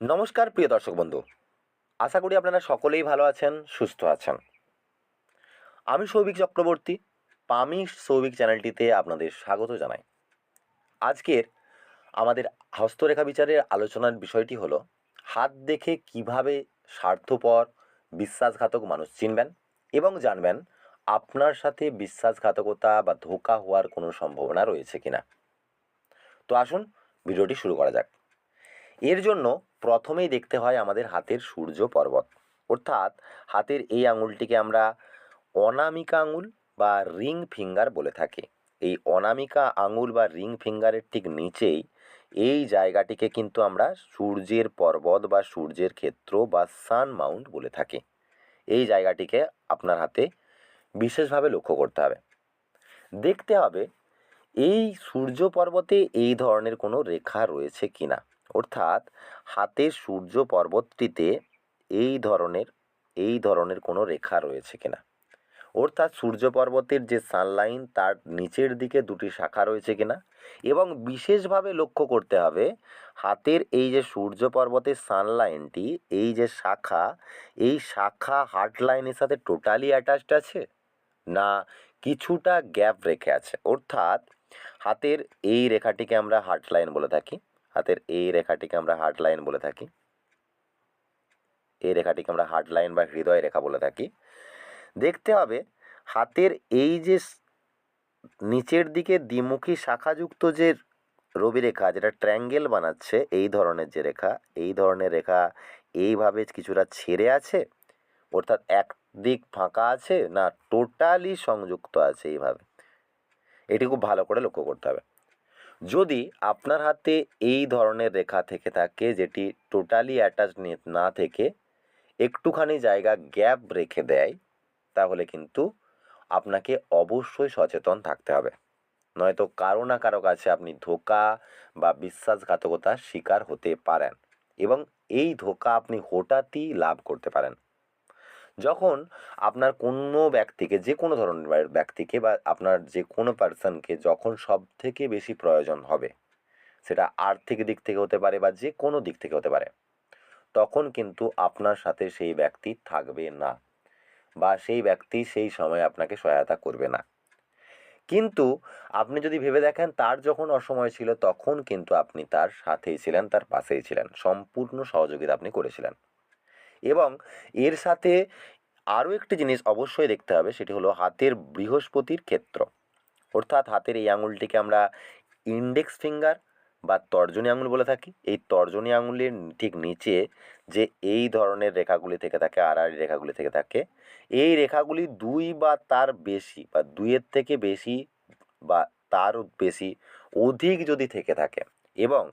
নমস্কার, প্রিয় দর্শক বন্ধু। আশা করি আপনারা সকলেই ভালো আছেন, সুস্থ আছেন। আমি সৌভিক চক্রবর্তী, পামি সৌভিক চ্যানেলটিতে আপনাদের স্বাগত জানাই। আজকের আমাদের হস্তরেখা বিচারের আলোচনার বিষয়টি হলো, হাত দেখে কীভাবে স্বার্থপর, বিশ্বাসঘাতক মানুষ চিনবেন এবং জানবেন আপনার সাথে বিশ্বাসঘাতকতা বা ধোঁকা হওয়ার কোনো সম্ভাবনা রয়েছে কিনা। তো আসুন, ভিডিওটি শুরু করা যাক। এর জন্য প্রথমেই দেখতে হয় আমাদের হাতের সূর্য পর্বত। অর্থাৎ হাতের এই আঙুলটিকে আমরা অনামিকা আঙুল বা রিং ফিঙ্গার বলে থাকি। এই অনামিকা আঙুল বা রিং ফিঙ্গারের ঠিক নিচেই এই জায়গাটিকে কিন্তু আমরা সূর্যের পর্বত বা সূর্যের ক্ষেত্র বা সান মাউন্ট বলে থাকি। এই জায়গাটিকে আপনার হাতে বিশেষভাবে লক্ষ্য করতে হবে। দেখতে হবে এই সূর্য পর্বতে এই ধরনের কোনো রেখা রয়েছে কিনা। অর্থাৎ হাতের সূর্য পর্বতটিতে এই ধরনের এই ধরনের কোনো রেখা রয়েছে কিনা। অর্থাৎ সূর্য পর্বতের যে সানলাইন, তার নিচের দিকে দুটি শাখা রয়েছে কিনা এবং বিশেষভাবে লক্ষ্য করতে হবে হাতের এই যে সূর্য পর্বতের সানলাইনটি, এই যে শাখা, এই শাখা হার্ট লাইনের সাথে টোটালি অ্যাটাচড আছে না কিছুটা গ্যাপ রেখে আছে? অর্থাৎ হাতের এই রেখাটিকে আমরা হার্ট লাইন বলে থাকি। হাতের এই রেখাটিকে আমরা হার্ট লাইন বলে থাকি। এই রেখাটিকে আমরা হার্ট লাইন বা হৃদয় রেখা বলে থাকি। দেখতে হবে হাতের এই যে নিচের দিকে দ্বিমুখী শাখাযুক্ত যে রবি রেখা যেটা ট্র্যাঙ্গেল বানাচ্ছে, এই ধরনের যে রেখা, এই ধরনের রেখা এইভাবে কিছুটা ছেড়ে আছে? অর্থাৎ এক দিক ফাঁকা আছে না টোটালি সংযুক্ত আছে এইভাবে? এটি খুব ভালো করে লক্ষ্য করতে হবে। যদি আপনার হাতে এই ধরনের রেখা থেকে থাকে যেটি টোটালি অ্যাটাচ না থেকে একটুখানি জায়গা গ্যাপ রেখে দেয়, তাহলে কিন্তু আপনাকে অবশ্যই সচেতন থাকতে হবে। নয়তো কারও না কারও কাছে আপনি ধোকা বা বিশ্বাসঘাতকতার শিকার হতে পারেন এবং এই ধোকা আপনি হঠাৎই লাভ করতে পারেন। যখন আপনার কোনো ব্যক্তিকে, যে কোনো ধরনের ব্যক্তিকে বা আপনার যে কোনো পার্সনকে যখন সব থেকে বেশি প্রয়োজন হবে, সেটা আর্থিক দিক থেকে হতে পারে বা যে কোনো দিক থেকে হতে পারে, তখন কিন্তু আপনার সাথে সেই ব্যক্তি থাকবে না বা সেই ব্যক্তি সেই সময় আপনাকে সহায়তা করবে না। কিন্তু আপনি যদি ভেবে দেখেন, তার যখন অসময় ছিল, তখন কিন্তু আপনি তার সাথেই ছিলেন, তার পাশেই ছিলেন, সম্পূর্ণ সহযোগিতা আপনি করেছিলেন। এবং এর সাথে আরও একটি জিনিস অবশ্যই দেখতে হবে, সেটি হলো হাতের বৃহস্পতির ক্ষেত্র। অর্থাৎ হাতের এই আঙুলটিকে আমরা ইন্ডেক্স ফিঙ্গার বা তর্জনী আঙুল বলে থাকি। এই তর্জনী আঙুলের ঠিক নিচে যে এই ধরনের রেখাগুলি থেকে থাকে, আড়াআড়ি রেখাগুলি থেকে থাকে, এই রেখাগুলি দুই বা তার বেশি বা দুইয়ের থেকে বেশি বা তার বেশি অধিক যদি থেকে থাকে এবং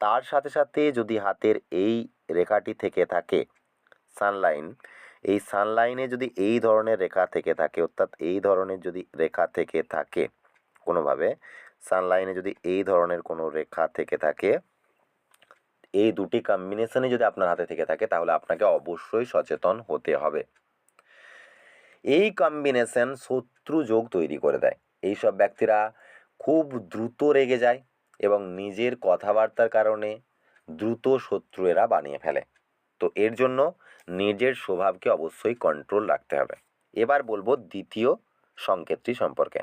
তার সাথে সাথে যদি হাতের এই রেখাটি থেকে থাকে সানলাইন এই সানলাইনে যদি এই ধরনের রেখা থেকে থাকে, অর্থাৎ এই ধরনের যদি রেখা থেকে থাকে, কোনোভাবে সানলাইনে যদি এই ধরনের কোনো রেখা থেকে থাকে, এই দুটি কম্বিনেশনে যদি আপনার হাতে থেকে থাকে, তাহলে আপনাকে অবশ্যই সচেতন হতে হবে। এই কম্বিনেশন শত্রু যোগ তৈরি করে দেয়। এইসব ব্যক্তিরা খুব দ্রুত রেগে যায় এবং নিজের কথাবার্তার কারণে দ্রুত শত্রু এরা বানিয়ে ফেলে। তো এর জন্য নিজের স্বভাবকে অবশ্যই কন্ট্রোল রাখতে হবে। এবার বলব দ্বিতীয় সংকেতটি সম্পর্কে।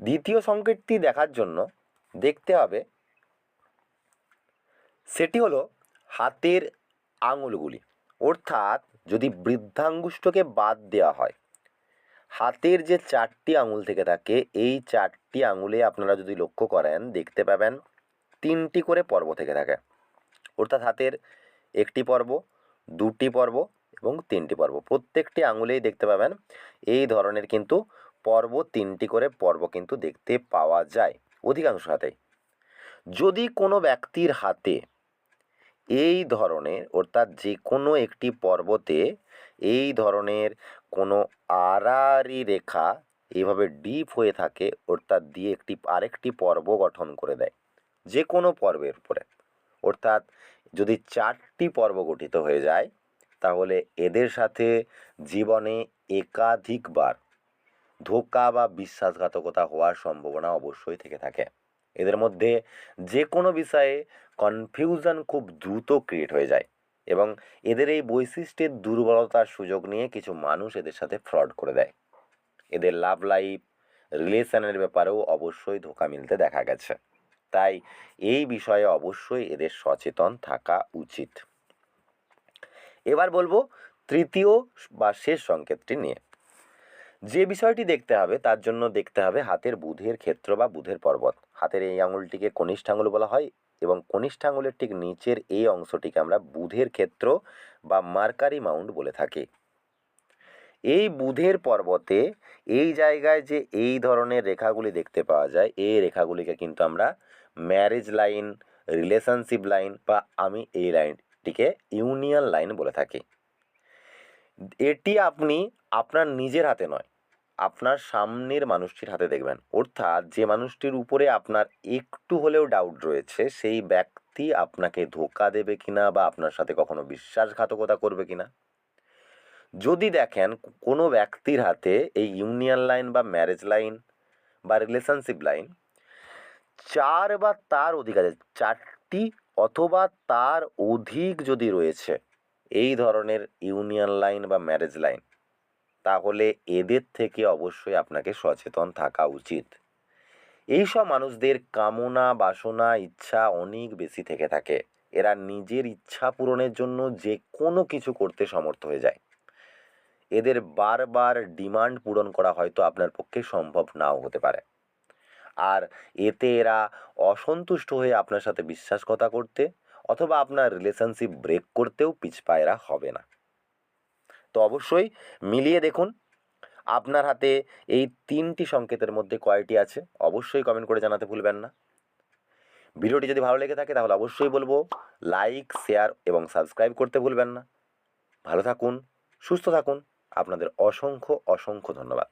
দ্বিতীয় সংকেতটি দেখার জন্য দেখতে হবে, সেটি হলো হাতের আঙুলগুলি। অর্থাৎ যদি বৃদ্ধাঙ্গুষ্ঠকে বাদ দেওয়া হয়, হাতের যে চারটি আঙুল থেকে থাকে, এই চারটি আঙুলে আপনারা যদি লক্ষ্য করেন, দেখতে পাবেন তিনটি করে পর্ব থেকে থাকে। অর্থাৎ হাতের একটি পর্ব, দুটি পর্ব এবং তিনটি পর্ব। প্রত্যেকটি আঙুলেই দেখতে পাবেন এই ধরনের কিন্তু পর্ব, তিনটি করে পর্ব কিন্তু দেখতে পাওয়া যায় অধিকাংশ হাতেই। যদি কোনো ব্যক্তির হাতে এই ধরনের অর্থাৎ যে কোনো একটি পর্বতে এই ধরনের কোনো আড়াআড়ি রেখা এইভাবে ডিপ হয়ে থাকে, অর্থাৎ দিয়ে একটি, আরেকটি পর্ব গঠন করে দেয় যে কোনো পর্বের উপরে, অর্থাৎ যদি চারটি পর্ব গঠিত হয়ে যায়, তাহলে এদের সাথে জীবনে একাধিকবার ধোঁকা বা বিশ্বাসঘাতকতা হওয়ার সম্ভাবনা অবশ্যই থেকে থাকে। এদের মধ্যে যে কোনো বিষয়ে কনফিউশন খুব দ্রুত ক্রিয়েট হয়ে যায় এবং এদের এই বৈশিষ্ট্যের দুর্বলতার সুযোগ নিয়ে কিছু মানুষ এদের সাথে ফ্রড করে দেয়। এদের লাভ লাইফ রিলেশনের ব্যাপারেও অবশ্যই ধোকা মিলতে দেখা গেছে। তাই এই বিষয়ে অবশ্যই এদের সচেতন থাকা উচিত। এবার বলব তৃতীয় বা শেষ সংকেতটি নিয়ে। যে বিষয়টি দেখতে হবে তার জন্য দেখতে হবে হাতের বুধের ক্ষেত্র বা বুধের পর্বত। হাতের এই আঙুলটিকে কনিষ্ঠ আঙুল বলা হয় এবং কনিষ্ঠ আঙুলের ঠিক নিচের এই অংশটিকে আমরা বুধের ক্ষেত্র বা মার্কারি মাউন্ট বলে থাকি। এই বুধের পর্বতে এই জায়গায় যে এই ধরনের রেখাগুলি দেখতে পাওয়া যায়, এই রেখাগুলিকে কিন্তু আমরা ম্যারেজ লাইন রিলেশনশিপ লাইন বা আমি এই লাইনটিকে ইউনিয়ন লাইন বলে থাকি। এটি আপনি আপনার নিজের হাতে নয়, আপনার সামনের মানুষটির হাতে দেখবেন। অর্থাৎ যে মানুষটির উপরে আপনার একটু হলেও ডাউট রয়েছে, সেই ব্যক্তি আপনাকে ধোকা দেবে কিনা বা আপনার সাথে কখনো বিশ্বাসঘাতকতা করবে কিনা। যদি দেখেন কোনো ব্যক্তির হাতে এই ইউনিয়ন লাইন বা ম্যারেজ লাইন বা রিলেশনশিপ লাইন চার বা তার অধিক আছে, চারটি অথবা তার অধিক যদি রয়েছে, এই ধরনের ইউনিয়ন লাইন বা ম্যারেজ লাইন তাহলে এদের থেকে অবশ্যই আপনাকে সচেতন থাকা উচিত। এইসব মানুষদের কামনা, বাসনা, ইচ্ছা অনেক বেশি থেকে থাকে। এরা নিজের ইচ্ছা পূরণের জন্য যে কোনো কিছু করতে সমর্থ হয়ে যায়। এদের বারবার ডিমান্ড পূরণ করা হয়তো আপনার পক্ষে সম্ভব নাও হতে পারে। আর এতে এরা অসন্তুষ্ট হয়ে আপনার সাথে বিশ্বাসকতা করতে অথবা আপনার রিলেশনশিপ ব্রেক করতেও পিছপায়রা হবে না। তো অবশ্যই মিলিয়ে দেখুন, আপনার হাতে এই তিনটি সংকেতের মধ্যে কয়টি আছে অবশ্যই কমেন্ট করে জানাতে ভুলবেন না। ভিডিওটি যদি ভালো লেগে থাকে তাহলে অবশ্যই বলব লাইক শেয়ার এবং সাবস্ক্রাইব করতে ভুলবেন না। ভালো থাকুন, সুস্থ থাকুন। আপনাদের অসংখ্য অসংখ্য ধন্যবাদ।